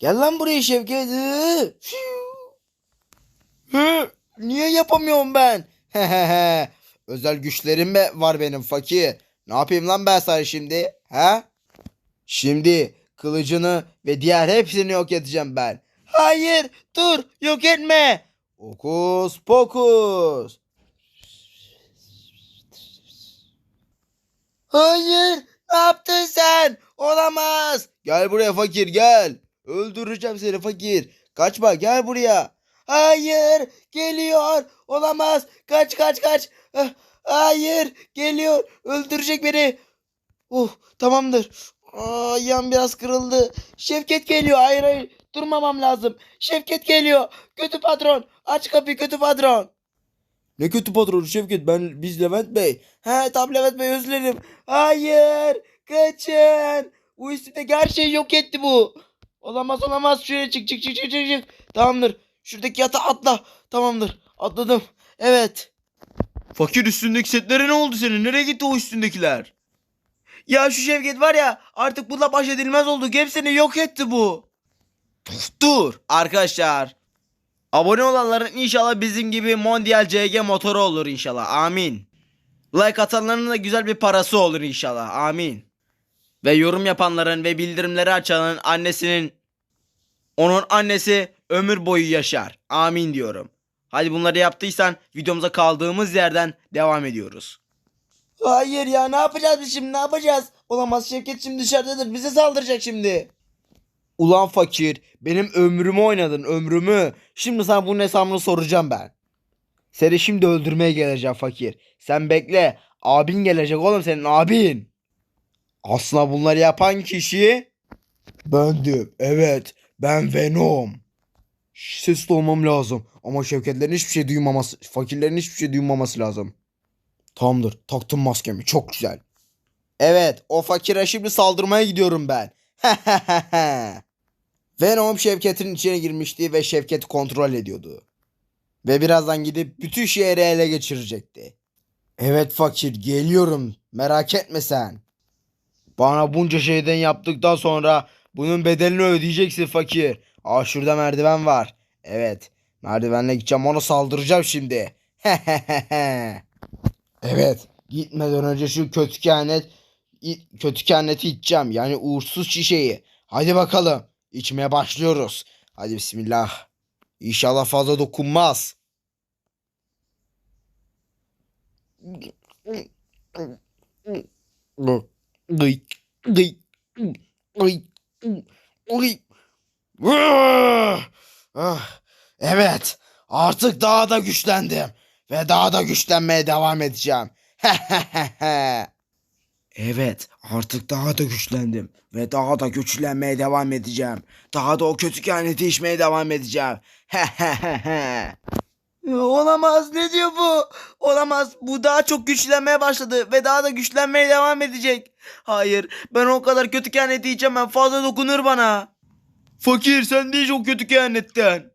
Gel lan buraya Şevket. Niye yapamıyorum ben? Özel güçlerim mi var benim fakir? Ne yapayım lan ben sana şimdi? Ha? Şimdi kılıcını ve diğer hepsini yok edeceğim ben. Hayır dur yok etme. Okus pokus. Hayır ne yaptın sen? Olamaz. Gel buraya fakir gel. Öldüreceğim seni fakir. Kaçma gel buraya. Hayır geliyor. Olamaz. Kaç kaç kaç. Ah, Hayır geliyor. Öldürecek beni. Uh tamamdır. Aa, ayağım biraz kırıldı. Şevket geliyor. Hayır hayır. Durmamam lazım. Şevket geliyor. Kötü patron. Aç kapıyı kötü patron. Ne kötü patronu Şevket ben biz Levent Bey. He tam Levent Bey özlerim. Hayır kaçın. Bu üstündeki her şeyi yok etti bu. Olamaz olamaz şuraya çık çık çık çık çık. Tamamdır. Şuradaki yatağa atla. Tamamdır atladım. Evet. Fakir üstündeki setlere ne oldu senin? Nereye gitti o üstündekiler? Ya şu Şevket var ya artık bununla baş edilmez olduk. Hepsini yok etti bu. Dur arkadaşlar. Abone olanların inşallah bizim gibi Mondial CG motoru olur inşallah. Amin. Like atanların da güzel bir parası olur inşallah. Amin. Ve yorum yapanların ve bildirimleri açanın annesinin onun annesi ömür boyu yaşar. Amin diyorum. Hadi bunları yaptıysan videomuza kaldığımız yerden devam ediyoruz. Hayır ya ne yapacağız biz şimdi ne yapacağız? Olamaz Şevket şimdi dışarıdadır bize saldıracak şimdi. Ulan fakir benim ömrümü oynadın ömrümü. Şimdi sana bunun hesabını soracağım ben. Seni şimdi öldürmeye geleceğim fakir. Sen bekle abin gelecek oğlum senin abin. Aslında bunları yapan kişi bendim evet ben Venom. Sesli olmam lazım ama Şevketlerin hiçbir şey duymaması fakirlerin hiçbir şey duymaması lazım. Tamamdır. Taktım maskemi. Çok güzel. Evet. O fakire şimdi saldırmaya gidiyorum ben. Venom Şevket'in içine girmişti ve Şevket'i kontrol ediyordu. Ve birazdan gidip bütün şehri ele geçirecekti. Evet fakir geliyorum. Merak etme sen. Bana bunca şeyden yaptıktan sonra bunun bedelini ödeyeceksin fakir. Aa şurada merdiven var. Evet. Merdivenle gideceğim ona saldıracağım şimdi. Evet. Gitmeden önce şu kötü kehanet kötü kehaneti içeceğim. Yani uğursuz şişeyi. Hadi bakalım. İçmeye başlıyoruz. Hadi bismillah. İnşallah fazla dokunmaz. Gıy, gıy, gıy, gıy. Ah, Evet. Artık daha da güçlendim ve daha da güçlenmeye devam edeceğim. evet, artık daha da güçlendim ve daha da güçlenmeye devam edeceğim. Daha da o kötü kehaneti içmeye devam edeceğim. Olamaz ne diyor bu? Olamaz bu daha çok güçlenmeye başladı ve daha da güçlenmeye devam edecek. Hayır ben o kadar kötü kehaneti içemem fazla dokunur bana. Fakir sen de iç o kötü kehanetten.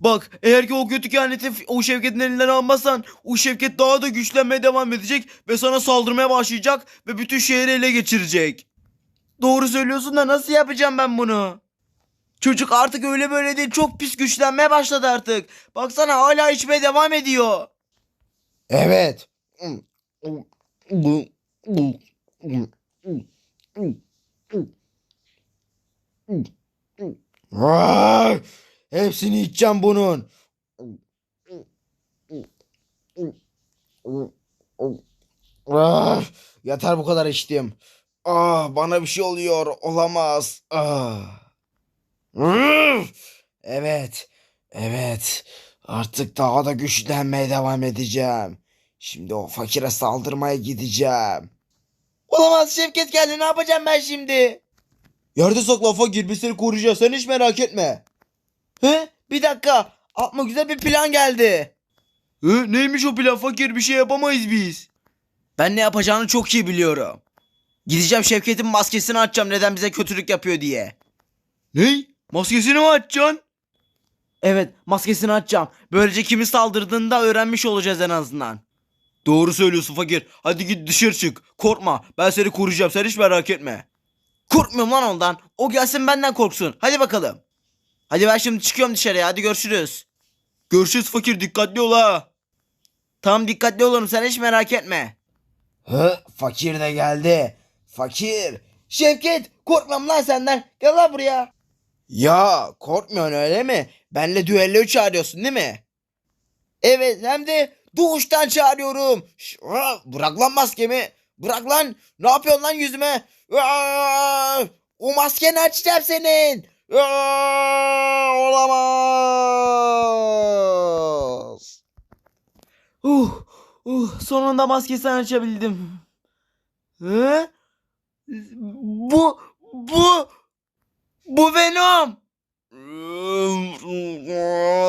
Bak eğer ki o kötü kehaneti o Şevket'in elinden almazsan o Şevket daha da güçlenmeye devam edecek ve sana saldırmaya başlayacak ve bütün şehri ele geçirecek. Doğru söylüyorsun da nasıl yapacağım ben bunu? Çocuk artık öyle böyle değil çok pis güçlenmeye başladı artık. Baksana hala içmeye devam ediyor. Evet. Vay! Hepsini içeceğim bunun. Ah, yeter bu kadar içtim. Ah, bana bir şey oluyor. Olamaz. Ah. Evet. Evet. Artık daha da güçlenmeye devam edeceğim. Şimdi o fakire saldırmaya gideceğim. Olamaz Şevket geldi. Ne yapacağım ben şimdi? Yerde sakla fakir. Biz seni koruyacağız. Sen hiç merak etme. He? Bir dakika. Aklıma güzel bir plan geldi. Hı, neymiş o plan fakir bir şey yapamayız biz. Ben ne yapacağını çok iyi biliyorum. Gideceğim Şevket'in maskesini açacağım neden bize kötülük yapıyor diye. Ney? Maskesini mi açacaksın? Evet maskesini açacağım. Böylece kimi saldırdığını da öğrenmiş olacağız en azından. Doğru söylüyorsun fakir. Hadi git dışarı çık. Korkma ben seni koruyacağım sen hiç merak etme. Korkmuyorum lan ondan. O gelsin benden korksun. Hadi bakalım. Hadi ben şimdi çıkıyorum dışarıya. Hadi görüşürüz. Görüşürüz fakir. Dikkatli ol ha. Tamam dikkatli olun sen hiç merak etme. Hı, fakir de geldi. Fakir. Şevket korkmam lan senden. Gel lan buraya. Ya korkmuyorsun öyle mi? Benle düello çağırıyorsun değil mi? Evet hem de doğuştan çağırıyorum. Şş, bırak lan maskemi. Bırak lan. Ne yapıyorsun lan yüzüme? Aa, o maskeni açacağım senin. Olamaz. Uh, uh, sonunda maskesini açabildim. Hı? Bu, bu, bu Venom.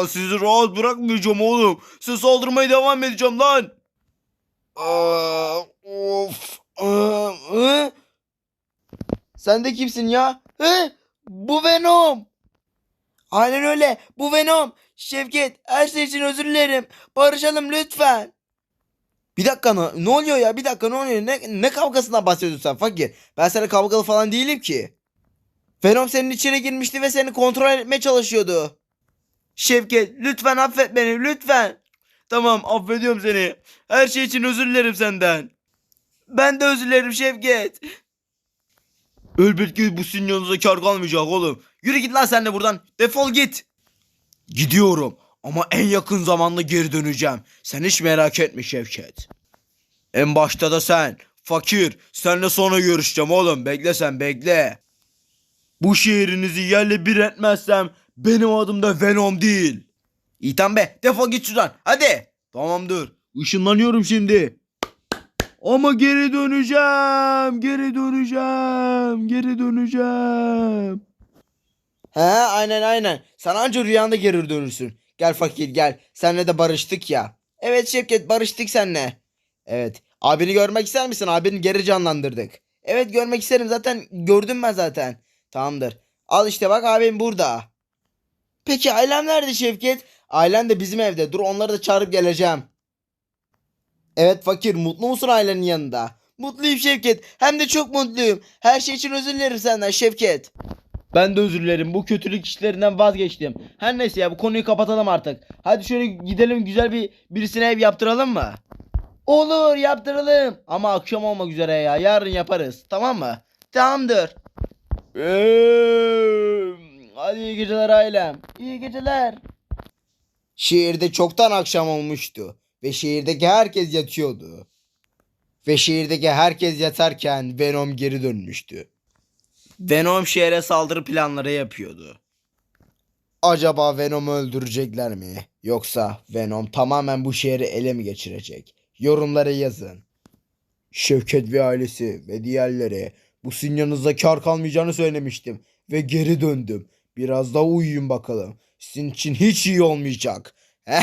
Sizi rahat bırakmayacağım oğlum. Size saldırmaya devam edeceğim lan. Aa, of. Aa, hı? Sen de kimsin ya? Hı? Bu Venom. Aynen öyle. Bu Venom. Şevket her şey için özür dilerim. Barışalım lütfen. Bir dakika ne, ne oluyor ya? Bir dakika ne oluyor? Ne, ne kavgasından bahsediyorsun sen fakir? Ben sana kavgalı falan değilim ki. Venom senin içine girmişti ve seni kontrol etmeye çalışıyordu. Şevket lütfen affet beni lütfen. Tamam affediyorum seni. Her şey için özür dilerim senden. Ben de özür dilerim Şevket. Elbette bu sizin yanınıza kar kalmayacak oğlum. Yürü git lan sen de buradan. Defol git. Gidiyorum ama en yakın zamanda geri döneceğim. Sen hiç merak etme Şevket. En başta da sen. Fakir. Seninle sonra görüşeceğim oğlum. Bekle sen bekle. Bu şehrinizi yerle bir etmezsem benim adım da Venom değil. Tamam be defol git şuradan hadi. Tamamdır ışınlanıyorum şimdi. Ama geri döneceğim geri döneceğim geri döneceğim. He aynen aynen. Sen anca rüyanda geri dönürsün. Gel fakir gel. Senle de barıştık ya. Evet Şevket barıştık senle. Evet. Abini görmek ister misin? Abini geri canlandırdık. Evet görmek isterim zaten. Gördüm ben zaten. Tamamdır. Al işte bak abim burada. Peki ailem nerede Şevket? Ailem de bizim evde. Dur onları da çağırıp geleceğim. Evet fakir mutlu musun ailenin yanında? Mutluyum Şevket. Hem de çok mutluyum. Her şey için özür dilerim senden Şevket. Ben de özür dilerim bu kötülük işlerinden vazgeçtim. Her neyse ya bu konuyu kapatalım artık. Hadi şöyle gidelim güzel bir birisine ev yaptıralım mı? Olur yaptıralım. Ama akşam olmak üzere ya yarın yaparız tamam mı? Tamamdır. Hadi iyi geceler ailem. İyi geceler. Şehirde çoktan akşam olmuştu ve şehirdeki herkes yatıyordu. Ve şehirdeki herkes yatarken Venom geri dönmüştü. Venom şehre saldırı planları yapıyordu. Acaba Venom'u öldürecekler mi? Yoksa Venom tamamen bu şehri ele mi geçirecek? Yorumlara yazın. Şevket ve ailesi ve diğerleri bu sizin kar kalmayacağını söylemiştim ve geri döndüm. Biraz daha uyuyun bakalım. Sizin için hiç iyi olmayacak.